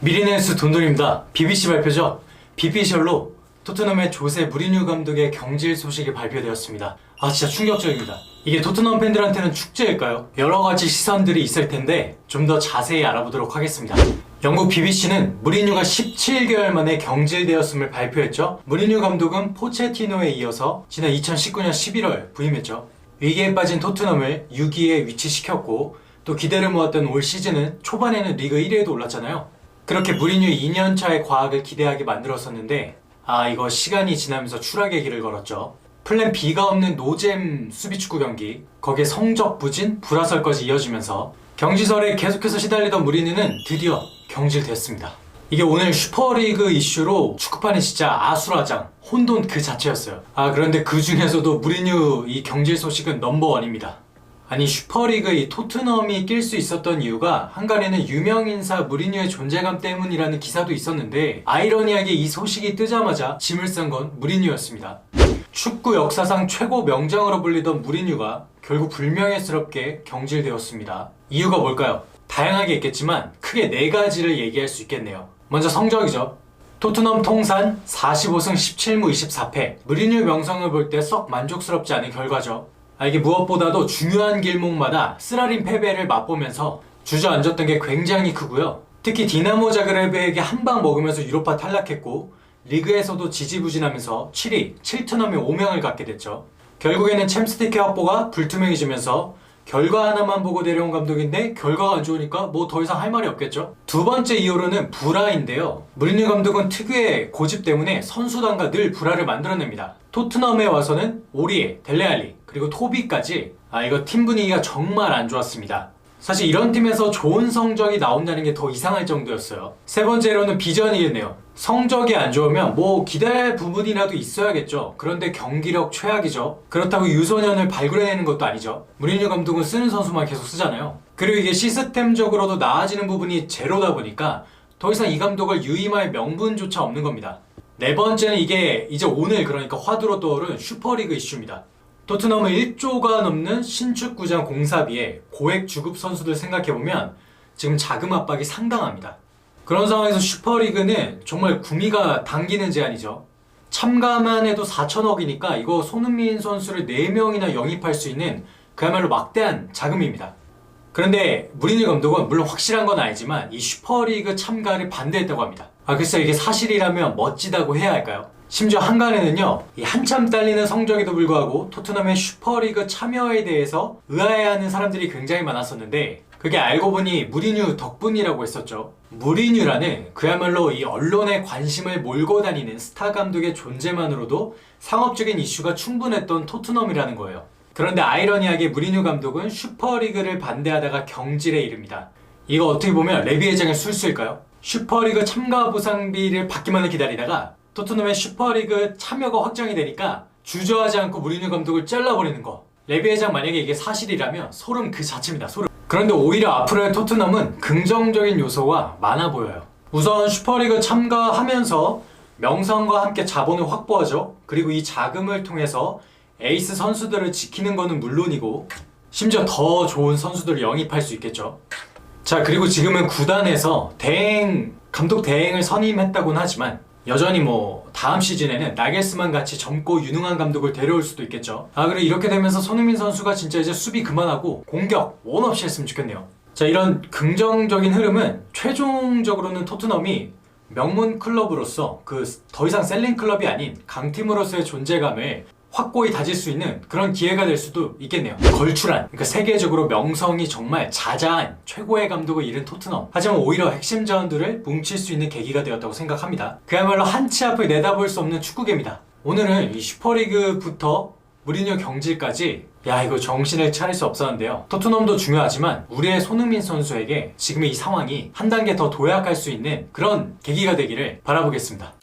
미리네스 돈돈입니다. BBC 발표죠. BP셜로 토트넘의 조세 무리뉴 감독의 경질 소식이 발표되었습니다. 아 진짜 충격적입니다. 이게 토트넘 팬들한테는 축제일까요? 여러 가지 시선들이 있을 텐데 좀 더 자세히 알아보도록 하겠습니다. 영국 BBC는 무리뉴가 17개월 만에 경질되었음을 발표했죠. 무리뉴 감독은 포체티노에 이어서 지난 2019년 11월 부임했죠. 위기에 빠진 토트넘을 6위에 위치시켰고 또 기대를 모았던 올 시즌은 초반에는 리그 1위에도 올랐잖아요. 그렇게 무리뉴 2년차의 과학을 기대하게 만들었었는데 아 이거 시간이 지나면서 추락의 길을 걸었죠. 플랜 B가 없는 노잼 수비축구 경기 거기에 성적 부진, 불화설까지 이어지면서 경지설에 계속해서 시달리던 무리뉴는 드디어 경질됐습니다. 이게 오늘 슈퍼리그 이슈로 축구판이 진짜 아수라장, 혼돈 그 자체였어요. 아 그런데 그 중에서도 무리뉴 이 경질 소식은 넘버원입니다. 아니 슈퍼리그 이 토트넘이 낄 수 있었던 이유가 한간에는 유명 인사 무리뉴의 존재감 때문이라는 기사도 있었는데 아이러니하게 이 소식이 뜨자마자 짐을 싼 건 무리뉴였습니다. 축구 역사상 최고 명장으로 불리던 무리뉴가 결국 불명예스럽게 경질되었습니다. 이유가 뭘까요? 다양하게 있겠지만 크게 네 가지를 얘기할 수 있겠네요. 먼저 성적이죠. 토트넘 통산 45승 17무 24패. 무리뉴 명성을 볼 때 썩 만족스럽지 않은 결과죠. 아, 이게 무엇보다도 중요한 길목마다 쓰라린 패배를 맛보면서 주저앉았던 게 굉장히 크고요. 특히 디나모 자그레브에게 한 방 먹으면서 유로파 탈락했고 리그에서도 지지부진하면서 7위, 7트넘의 오명을 갖게 됐죠. 결국에는 챔스티켓 확보가 불투명해지면서 결과 하나만 보고 내려온 감독인데 결과가 안 좋으니까 뭐 더 이상 할 말이 없겠죠. 두 번째 이유로는 불화인데요. 무리뉴 감독은 특유의 고집 때문에 선수단과 늘 불화를 만들어냅니다. 토트넘에 와서는 오리에, 델레알리, 그리고 토비까지 아 이거 팀 분위기가 정말 안 좋았습니다. 사실 이런 팀에서 좋은 성적이 나온다는 게 더 이상할 정도였어요. 세 번째로는 비전이겠네요. 성적이 안 좋으면 뭐 기대할 부분이라도 있어야겠죠. 그런데 경기력 최악이죠. 그렇다고 유소년을 발굴해내는 것도 아니죠. 무리뉴 감독은 쓰는 선수만 계속 쓰잖아요. 그리고 이게 시스템적으로도 나아지는 부분이 제로다 보니까 더 이상 이 감독을 유임할 명분조차 없는 겁니다. 네 번째는 이게 이제 오늘 그러니까 화두로 떠오른 슈퍼리그 이슈입니다. 토트넘은 1조가 넘는 신축구장 공사비에 고액 주급 선수들 생각해보면 지금 자금 압박이 상당합니다. 그런 상황에서 슈퍼리그는 정말 구미가 당기는 제안이죠. 참가만 해도 4천억이니까 이거 손흥민 선수를 4명이나 영입할 수 있는 그야말로 막대한 자금입니다. 그런데 무리뉴 감독은 물론 확실한 건 아니지만 이 슈퍼리그 참가를 반대했다고 합니다. 아 글쎄 이게 사실이라면 멋지다고 해야 할까요? 심지어 한간에는요 이 한참 딸리는 성적에도 불구하고 토트넘의 슈퍼리그 참여에 대해서 의아해하는 사람들이 굉장히 많았었는데 그게 알고 보니 무리뉴 덕분이라고 했었죠. 무리뉴라는 그야말로 이 언론의 관심을 몰고 다니는 스타 감독의 존재만으로도 상업적인 이슈가 충분했던 토트넘이라는 거예요. 그런데 아이러니하게 무리뉴 감독은 슈퍼리그를 반대하다가 경질에 이릅니다. 이거 어떻게 보면 레비 회장의 술수일까요? 슈퍼리그 참가 보상비를 받기만을 기다리다가 토트넘의 슈퍼리그 참여가 확정이 되니까 주저하지 않고 무리뉴 감독을 잘라버리는 거. 레비 회장 만약에 이게 사실이라면 소름 그 자체입니다. 소름. 그런데 오히려 앞으로의 토트넘은 긍정적인 요소가 많아 보여요. 우선 슈퍼리그 참가하면서 명성과 함께 자본을 확보하죠. 그리고 이 자금을 통해서 에이스 선수들을 지키는 거는 물론이고 심지어 더 좋은 선수들을 영입할 수 있겠죠. 자 그리고 지금은 구단에서 대행 감독 대행을 선임했다고는 하지만 여전히 뭐 다음 시즌에는 나겔스만 같이 젊고 유능한 감독을 데려올 수도 있겠죠. 아 그리고 이렇게 되면서 손흥민 선수가 진짜 이제 수비 그만하고 공격 원 없이 했으면 좋겠네요. 자 이런 긍정적인 흐름은 최종적으로는 토트넘이 명문 클럽으로서 그 더 이상 셀링 클럽이 아닌 강팀으로서의 존재감을 확고히 다질 수 있는 그런 기회가 될 수도 있겠네요. 걸출한, 그러니까 세계적으로 명성이 정말 자자한 최고의 감독을 잃은 토트넘. 하지만 오히려 핵심 자원들을 뭉칠 수 있는 계기가 되었다고 생각합니다. 그야말로 한치 앞을 내다볼 수 없는 축구계입니다. 오늘은 이 슈퍼리그부터 무리뉴 경질까지 야 이거 정신을 차릴 수 없었는데요. 토트넘도 중요하지만 우리의 손흥민 선수에게 지금의 이 상황이 한 단계 더 도약할 수 있는 그런 계기가 되기를 바라보겠습니다.